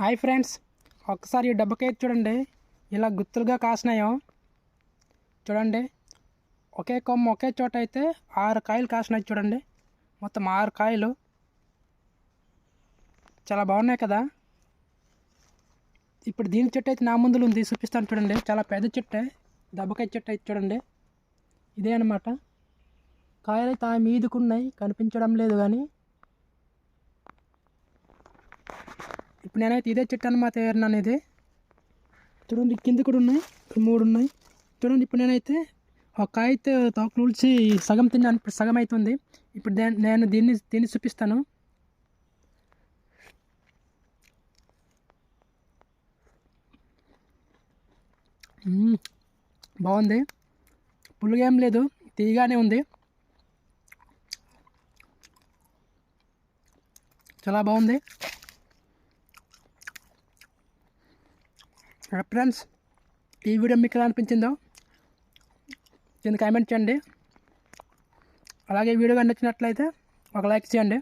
Hi friends. ఒక్కసారి ఈ డబ్బకాయ చూడండి. ఇలా గుత్తులుగా కాసినాయో. చూడండి. ఒకే కొమ్మ ఒకే చోట అయితే ఆరు కాయలు కాసినాయి చూడండి. మొత్తం ఆరు కాయలు. చాలా బాగున్నాయి కదా. ఇప్పుడు దీని చెట్టు అయితే నా ముందులు ఉంది. చూపిస్తాను చూడండి. చాలా పెద్ద చెట్టే. దెబ్బకాయ చెట్టు అయితే చూడండి. ఇదే అనమాట కాయలు అయితే మీదుకున్నాయి కనిపించడం లేదు కానీ ఇప్పుడు నేనైతే ఇదే చెట్టు అనమాట ఏరినాను ఇది చూడండి కింద కూడా ఉన్నాయి ఇక్కడ మూడు ఉన్నాయి. చూడండి ఇప్పుడు నేనైతే ఒక అయితే తోకలు ఉల్చి సగం తిన్నాను ఇప్పుడు సగం అవుతుంది ఇప్పుడు నేను దీన్ని దీన్ని చూపిస్తాను. బాగుంది. పులుగా ఏం లేదు తీగానే ఉంది. చాలా బాగుంది. ఫ్రెండ్స్ ఈ వీడియో మీకు ఎలా అనిపించిందో కింద కామెంట్ చేయండి. అలాగే వీడియో నచ్చినట్లయితే ఒక లైక్ చేయండి.